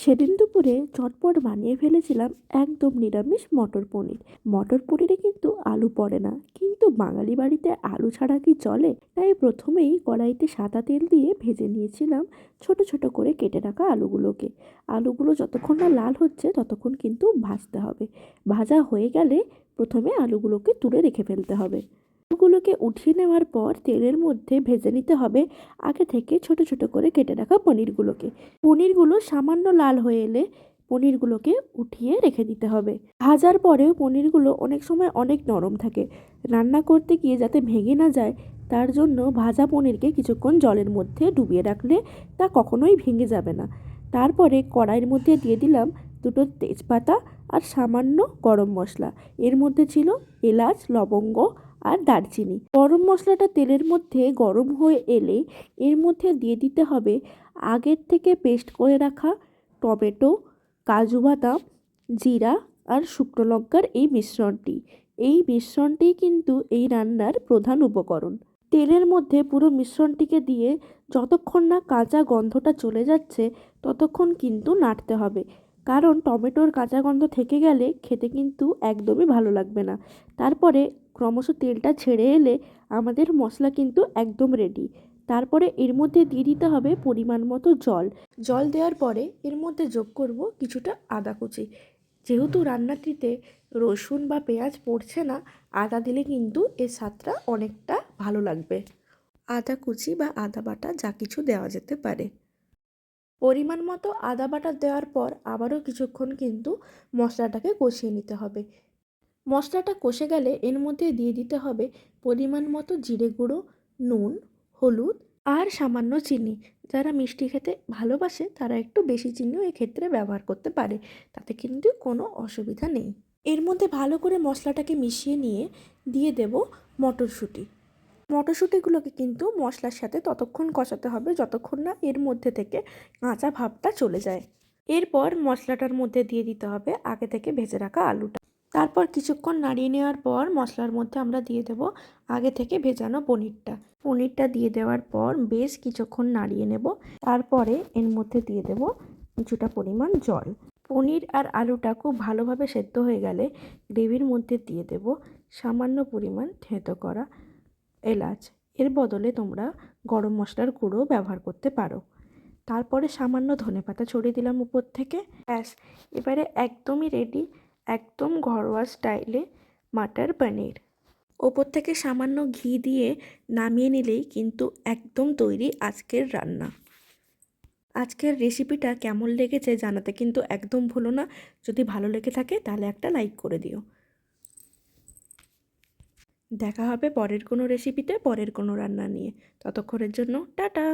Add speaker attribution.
Speaker 1: সেদিন দুপুরে চটপট বানিয়ে ফেলেছিলাম একদম নিরামিষ মটর পনির। মটর পনিরে কিন্তু আলু পড়ে না। কিন্তু বাঙালি বাড়িতে আলু ছাড়া কি চলে? তাই প্রথমেই কড়াইতে সাদা তেল দিয়ে ভেজে নিয়েছিলাম ছোট ছোট করে কেটে রাখা আলুগুলোকে। আলুগুলো যতক্ষণ না লাল হচ্ছে ততক্ষণ কিন্তু ভাজতে হবে। ভাজা হয়ে গেলে প্রথমে আলুগুলোকে তুলে রেখে ফেলতে হবে। আলুগুলোকে উঠিয়ে নেওয়ার পর তেলের মধ্যে ভেজে নিতে হবে। আগে থেকে ছোট ছোট করে কেটে রাখা পনিরগুলোকে। পনিরগুলো সামান্য লাল হয়ে এলে পনিরগুলোকে উঠিয়ে রেখে দিতে হবে। ভাজার পরেও পনিরগুলো অনেক সময় অনেক নরম থাকে। রান্না করতে গিয়ে যাতে ভেঙে না যায়, তার জন্য ভাজা পনিরকে কিছুক্ষণ জলের মধ্যে ডুবিয়ে রাখলে তা কখনোই ভেঙে যাবে না। তারপরে কড়াইয়ের মধ্যে দিয়ে দিলাম দুটো তেজপাতা আর সামান্য গরম মশলা। এর মধ্যে ছিল এলাচ, লবঙ্গ আর দারচিনি। গরম মশলাটা তেলের মধ্যে গরম হয়ে এলে এর মধ্যে দিয়ে দিতে হবে আগের থেকে পেস্ট করে রাখা টমেটো, কাজু বাদাম, জিরা আর শুকনো লঙ্কার এই মিশ্রণটি। এই মিশ্রণটি কিন্তু এই রান্নার প্রধান উপকরণ। তেলের মধ্যে পুরো মিশ্রণটিকে দিয়ে যতক্ষণ না কাঁচা গন্ধটা চলে যাচ্ছে, ততক্ষণ কিন্তু নাড়তে হবে। কারণ টমেটোর কাঁচা গন্ধ থেকে গেলে খেতে কিন্তু একদমই ভালো লাগবে না। তারপরে ক্রমশ তেলটা ছেড়ে এলে আমাদের মশলা কিন্তু একদম রেডি তারপরে এর মধ্যে দিয়ে দিতে হবে পরিমাণ মতো জল। জল দেওয়ার পরে এর মধ্যে যোগ করব কিছুটা আদা কুচি। যেহেতু রান্নাটিতে রসুন বা পেঁয়াজ পড়ছে না, আদা দিলে কিন্তু এর স্বাদটা অনেকটা ভালো লাগবে। আদা কুচি বা আদা বাটা যা কিছু দেওয়া যেতে পারে। পরিমাণ মতো আদা বাটা দেওয়ার পর আবারও কিছুক্ষণ কিন্তু মশলাটাকে কষিয়ে নিতে হবে। মশলাটা কষে গেলে এর মধ্যে দিয়ে দিতে হবে পরিমাণ মতো জিরে গুঁড়ো, নুন, হলুদ আর সামান্য চিনি। যারা মিষ্টি খেতে ভালোবাসে তারা একটু বেশি চিনিও এক্ষেত্রে ব্যবহার করতে পারে, তাতে কিন্তু কোনো অসুবিধা নেই। এর মধ্যে ভালো করে মশলাটাকে মিশিয়ে নিয়ে দিয়ে দেব মটরশুঁটি। মটরশুঁটিগুলোকে কিন্তু মশলার সাথে ততক্ষণ কষাতে হবে যতক্ষণ না এর মধ্যে থেকে কাঁচা ভাবটা চলে যায়। এরপর মশলাটার মধ্যে দিয়ে দিতে হবে আগে থেকে ভেজে রাখা আলুটা। তারপর কিছুক্ষণ নাড়িয়ে নেওয়ার পর মশলার মধ্যে আমরা দিয়ে দেব আগে থেকে ভেজানো পনিরটা। পনিরটা দিয়ে দেওয়ার পর বেশ কিছুক্ষণ নাড়িয়ে নেব। তারপরে এর মধ্যে দিয়ে দেব কিছুটা পরিমাণ জল। পনির আর আলুটা খুব ভালোভাবে সেদ্ধ হয়ে গেলে গ্রেভির মধ্যে দিয়ে দেব সামান্য পরিমাণ থেঁতো করা এলাচ। এর বদলে তোমরা গরম মশলার গুঁড়ো ব্যবহার করতে পারো। তারপরে সামান্য ধনেপাতা ছড়িয়ে দিলাম উপর থেকে। ব্যাস, এবারে একদমই রেডি একদম ঘরোয়া স্টাইলে মাটার পনির। ওপর থেকে সামান্য ঘি দিয়ে নামিয়ে নিলেই কিন্তু একদম তৈরি আজকের রান্না। আজকের রেসিপিটা কেমন লেগেছে জানাতে কিন্তু একদম ভুলো না। যদি ভালো লেগে থাকে তাহলে একটা লাইক করে দিও। দেখা হবে পরের কোনো রেসিপিতে, পরের কোনো রান্না নিয়ে। ততক্ষণের জন্য টাটা!